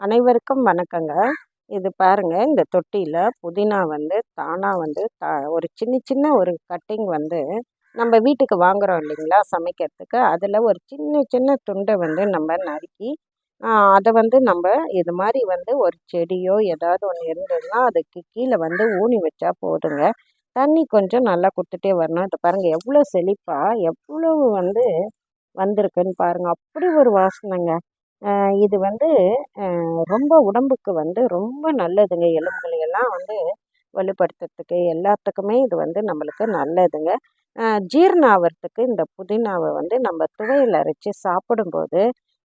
அனைவருக்கும் வணக்கங்க. இது பாருங்க இந்த தொட்டியில் புதினா வந்து தானாக வந்து தா ஒரு சின்ன சின்ன ஒரு கட்டிங் வந்து நம்ம வீட்டுக்கு வாங்குறோம் இல்லைங்களா சமைக்கிறதுக்கு. அதில் ஒரு சின்ன சின்ன துண்டை வந்து நம்ம நறுக்கி அதை வந்து நம்ம இது மாதிரி வந்து ஒரு செடியோ ஏதாவது ஒன்று இருந்ததுன்னா அதுக்கு கீழே வந்து ஊனி வச்சா போதுங்க. தண்ணி கொஞ்சம் நல்லா கொடுத்துட்டே வரணும். இதை பாருங்கள் எவ்வளோ செழிப்பாக எவ்வளோ வந்து வந்திருக்குன்னு பாருங்கள் அப்படி ஒரு வாசனைங்க. இது வந்து ரொம்ப உடம்புக்கு வந்து ரொம்ப நல்லதுங்க. எலும்புகளையெல்லாம் வந்து வலுப்படுத்துறதுக்கு எல்லாத்துக்குமே இது வந்து நம்மளுக்கு நல்லதுங்க. ஜீரணம் ஆகிறதுக்கு இந்த புதினாவை வந்து நம்ம துவையில் அரைச்சி சாப்பிடும்போது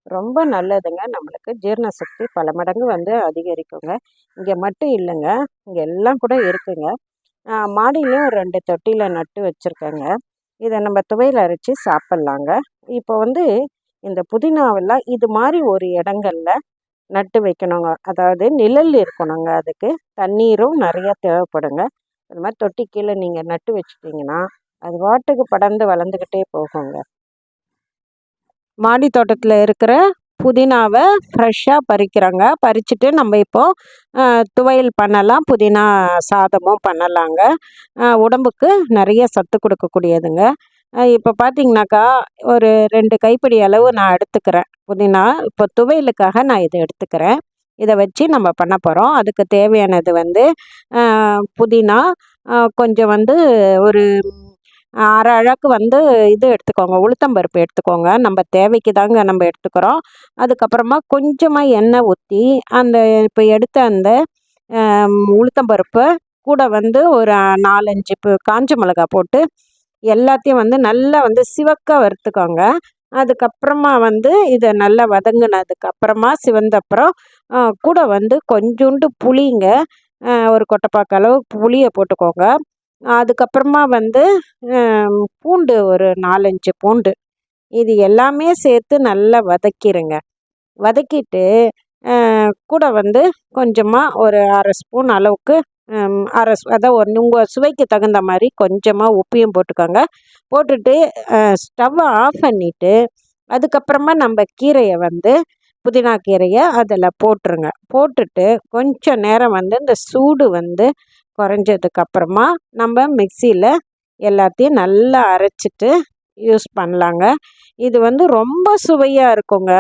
ரொம்ப நல்லதுங்க. நம்மளுக்கு ஜீரண சக்தி பல மடங்கு வந்து அதிகரிக்குங்க. இங்கே மட்டும் இல்லைங்க. இங்கே எல்லாம் கூட இருக்குங்க. மாடியிலையும் ரெண்டு தொட்டியில் நட்டு வச்சுருக்கேங்க. இதை நம்ம துவையில் அரைச்சி சாப்பிட்லாங்க. இப்போ வந்து இந்த புதினாவெல்லாம் இது மாதிரி ஒரு இடங்கள்ல நட்டு வைக்கணுங்க. அதாவது நிழல் இருக்கணுங்க அதுக்கு. தண்ணீரும் நிறையா தேவைப்படுங்க. அது மாதிரி தொட்டி கீழே நீங்கள் நட்டு வச்சுட்டிங்கன்னா அது வாட்டுக்கு படர்ந்து வளர்ந்துக்கிட்டே போகுங்க. மாடி தோட்டத்தில் இருக்கிற புதினாவை ஃப்ரெஷ்ஷாக பறிக்கிறாங்க. பறிச்சுட்டு நம்ம இப்போது துவையல் பண்ணலாம் புதினா சாதமும் பண்ணலாங்க. உடம்புக்கு நிறைய சத்து கொடுக்கக்கூடியதுங்க. இப்போ பார்த்தீங்கன்னாக்கா ஒரு ரெண்டு கைப்பிடி அளவு நான் எடுத்துக்கிறேன். புதினா இப்போ துவையலுக்காக நான் இதை எடுத்துக்கிறேன். இதை வச்சு நம்ம பண்ண போகிறோம் அதுக்கு தேவையானது வந்து புதினா கொஞ்சம் வந்து ஒரு அரை அழகு வந்து இது எடுத்துக்கோங்க. உளுத்தம்பருப்பு எடுத்துக்கோங்க. நம்ம தேவைக்கு தாங்க நம்ம எடுத்துக்கிறோம். அதுக்கப்புறமா கொஞ்சமாக எண்ணெய் ஊற்றி அந்த இப்போ எடுத்த அந்த உளுத்தம்பருப்பை கூட வந்து ஒரு நாலஞ்சு காஞ்ச மிளகா போட்டு எல்லாத்தையும் வந்து நல்லா வந்து சிவக்க வறுத்துக்கோங்க. அதுக்கப்புறமா வந்து இதை நல்லா வதங்கினதுக்கு அப்புறமா சிவந்தப்புறம் கூட வந்து கொஞ்சோண்டு புளிங்க ஒரு கொட்டைப்பாக்க அளவு புளியை போட்டுக்கோங்க. அதுக்கப்புறமா வந்து பூண்டு ஒரு நாலஞ்சு பூண்டு. இது எல்லாமே சேர்த்து நல்லா வதக்கிடுங்க வதக்கிட்டு கூட வந்து கொஞ்சமாக ஒரு அரை ஸ்பூன் அளவுக்கு அரை அதான் ஒன்று உங்கள் சுவைக்கு தகுந்த மாதிரி கொஞ்சமாக உப்பையும் போட்டுக்கோங்க. போட்டுட்டு ஸ்டவ்வை ஆஃப் பண்ணிவிட்டு அதுக்கப்புறமா நம்ம கீரையை வந்து புதினா கீரையை அதில் போட்டுருங்க. போட்டுட்டு கொஞ்சம் நேரம் வந்து இந்த சூடு வந்து குறைஞ்சதுக்கப்புறமா நம்ம மிக்சியில் எல்லாத்தையும் நல்லா அரைச்சிட்டு யூஸ் பண்ணலாங்க. இது வந்து ரொம்ப சுவையாக இருக்குங்க.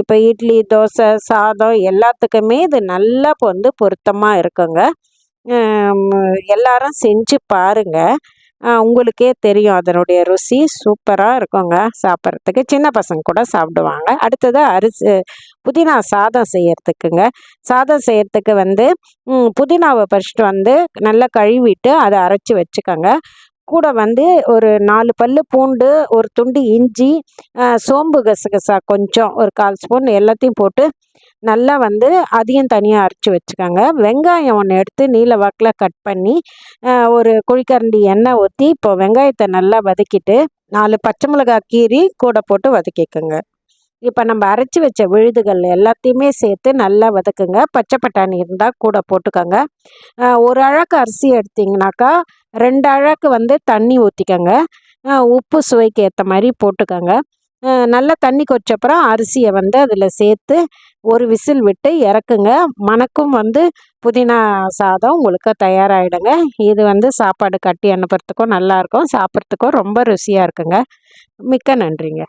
இப்போ இட்லி தோசை சாதம் எல்லாத்துக்குமே இது நல்லா வந்து பொருத்தமாக இருக்குங்க. எல்லாரும் செஞ்சு பாருங்கள் உங்களுக்கே தெரியும் அதனுடைய ருசி சூப்பராக இருக்குங்க. சாப்பிட்றதுக்கு சின்ன பசங்க கூட சாப்பிடுவாங்க. அடுத்தது அரிசி புதினா சாதம் செய்யறதுக்குங்க. சாதம் செய்யறதுக்கு வந்து புதினாவை பறிச்சுட்டு வந்து நல்லா கழுவிட்டு அதை அரைச்சி வச்சுக்கோங்க. கூட வந்து ஒரு நாலு பல் பூண்டு ஒரு துண்டு இஞ்சி சோம்பு கசகசா கொஞ்சம் ஒரு கால் ஸ்பூன் எல்லாத்தையும் போட்டு நல்லா வந்து அதையும் தனியாக அரைச்சி வச்சுக்கோங்க. வெங்காயம் ஒன்று எடுத்து நீல வாக்கில் கட் பண்ணி ஒரு குழிக்கரண்டி எண்ணெய் ஊற்றி இப்போ வெங்காயத்தை நல்லா வதக்கிட்டு நாலு பச்சை மிளகாய் கீரி கூட போட்டு வதக்கிக்கோங்க. இப்போ நம்ம அரைச்சி வச்ச விழுதுகள் எல்லாத்தையுமே சேர்த்து நல்லா வதக்குங்க. பச்சை பட்டாணி இருந்தால் கூட போட்டுக்கோங்க. ஒரு அழகு அரிசி எடுத்திங்கனாக்கா ரெண்டு அழகு வந்து தண்ணி ஊற்றிக்கோங்க உப்பு சுவைக்கு ஏற்ற மாதிரி போட்டுக்கோங்க. நல்லா தண்ணி கொச்சப்புறம் அரிசியை வந்து அதில் சேர்த்து ஒரு விசில் விட்டு இறக்குங்க. மணக்கும் வந்து புதினா சாதம் உங்களுக்கு தயாராகிடுங்க இது வந்து சாப்பாடு கட்டி அனுப்புறதுக்கும் நல்லாயிருக்கும் சாப்பிட்றதுக்கும் ரொம்ப ருசியாக இருக்குங்க. மிக்க நன்றிங்க.